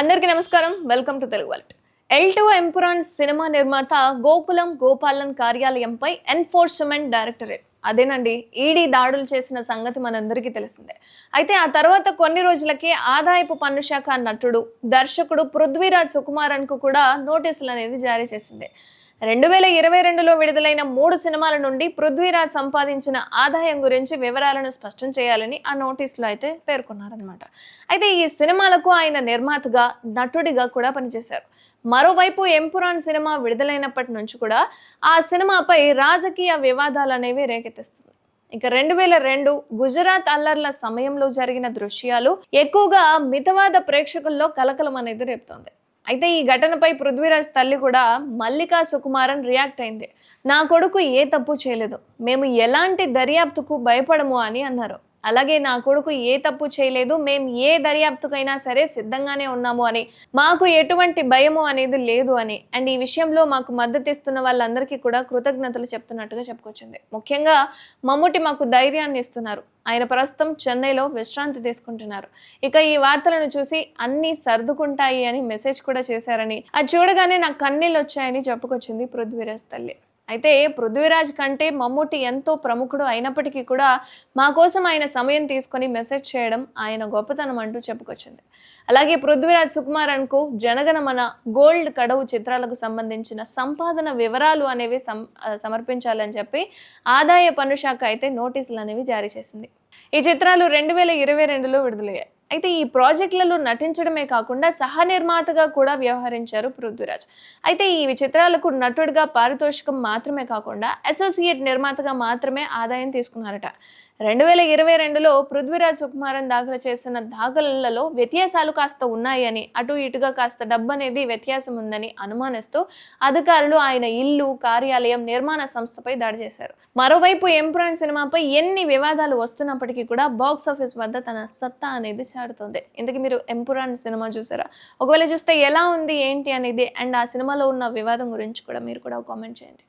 అందరికీ నమస్కారం. Welcome to Telugu world. L two Empuraan cinema నిర్మాత గోకులం గోపాలన్ కార్యాలయంపై ఎన్ఫోర్స్మెంట్ డైరెక్టరేట్. అదేనండి ఈడీ దాడులు చేసిన సంగతి మనందరికీ తెలిసిందే. అయితే ఆ తర్వాత కొన్ని రోజులకే ఆదాయపు పన్ను శాఖ నటుడు దర్శకుడు పృథ్వీరాజ్ సుకుమారన్కు కూడా నోటీసులు అనేది జారీ చేసింది. రెండు వేల ఇరవై రెండులో విడుదలైన మూడు సినిమాల నుండి పృథ్వీరాజ్ సంపాదించిన ఆదాయం గురించి వివరాలను స్పష్టం చేయాలని ఆ నోటీసులో అయితే పేర్కొన్నారనమాట అయితే ఈ సినిమాలకు ఆయన నిర్మాతగా నటుడిగా కూడా పనిచేశారు. మరోవైపు ఎంపురాన్ సినిమా విడుదలైనప్పటి నుంచి కూడా ఆ సినిమాపై రాజకీయ వివాదాలు అనేవి రేకెత్తిస్తుంది. ఇక రెండు వేల రెండు గుజరాత్ అల్లర్ల సమయంలో జరిగిన దృశ్యాలు ఎక్కువగా మితవాద ప్రేక్షకుల్లో కలకలం అనేది రేపుతోంది. అయితే ఈ ఘటనపై పృథ్వీరాజ్ తల్లి కూడా మల్లికా సుకుమారన్ రియాక్ట్ అయింది. నా కొడుకు ఏ తప్పు చేయలేదు. మేము ఎలాంటి దర్యాప్తుకు భయపడము అని అన్నారు. అలాగే నా కొడుకు ఏ తప్పు చేయలేదు మేము ఏ దర్యాప్తుకైనా సరే సిద్ధంగానే ఉన్నాము అని మాకు ఎటువంటి భయము అనేది లేదు అని. అండ్ ఈ విషయంలో మాకు మద్దతు ఇస్తున్న వాళ్ళందరికీ కూడా కృతజ్ఞతలు చెప్తున్నట్టుగా చెప్పుకొచ్చింది. ముఖ్యంగా మమ్ముటి మాకు ధైర్యాన్ని ఇస్తున్నారు. ఆయన ప్రస్తుతం చెన్నైలో విశ్రాంతి తీసుకుంటున్నారు. ఇక ఈ వార్తలను చూసి అన్నీ సర్దుకుంటాయి అని మెసేజ్ కూడా చేశారని అది చూడగానే నాకు కన్నీళ్ళు వచ్చాయని చెప్పుకొచ్చింది పృథ్వీరాజ్ తల్లి. అయితే పృథ్వీరాజ్ కంటే మమ్ముటి ఎంతో ప్రముఖుడు అయినప్పటికీ కూడా మా కోసం ఆయన సమయం తీసుకొని మెసేజ్ చేయడం ఆయన గొప్పతనం అంటూ చెప్పుకొచ్చింది. అలాగే పృథ్వీరాజ్ సుకుమారన్కు జనగణమన గోల్డ్ కడవు చిత్రాలకు సంబంధించిన సంపాదన వివరాలు అనేవి సం సమర్పించాలని చెప్పి ఆదాయ పన్ను శాఖ అయితే నోటీసులు అనేవి జారీ చేసింది. ఈ చిత్రాలు రెండు వేల ఇరవై రెండులో విడుదలయ్యాయి. అయితే ఈ ప్రాజెక్టులలో నటించడమే కాకుండా సహ నిర్మాతగా కూడా వ్యవహరించారు పృథ్వీరాజ్. అయితే ఈ చిత్రాలకు నటుడిగా పారితోషికం మాత్రమే కాకుండా అసోసియేట్ నిర్మాతగా మాత్రమే ఆదాయం తీసుకున్నారట. రెండు వేల ఇరవై రెండులో పృథ్వీరాజ్ సుకుమారన్ దాఖలు చేసిన దాఖలలో వ్యత్యాసాలు కాస్త ఉన్నాయని అటు ఇటుగా కాస్త డబ్బు అనేది వ్యత్యాసం ఉందని అనుమానిస్తూ అధికారులు ఆయన ఇల్లు కార్యాలయం నిర్మాణ సంస్థపై దాడి చేశారు. మరోవైపు ఎంప్రాన్ సినిమాపై ఎన్ని వివాదాలు వస్తున్నప్పటికీ కూడా బాక్స్ ఆఫీస్ వద్ద తన సత్తా అనేది చాడుతుంది ఇందుకు మీరు ఎంపురాన్ సినిమా చూసారా? ఒకవేళ చూస్తే ఎలా ఉంది ఏంటి అనేది అండ్ ఆ సినిమాలో ఉన్న వివాదం గురించి కూడా మీరు కూడా కామెంట్ చేయండి.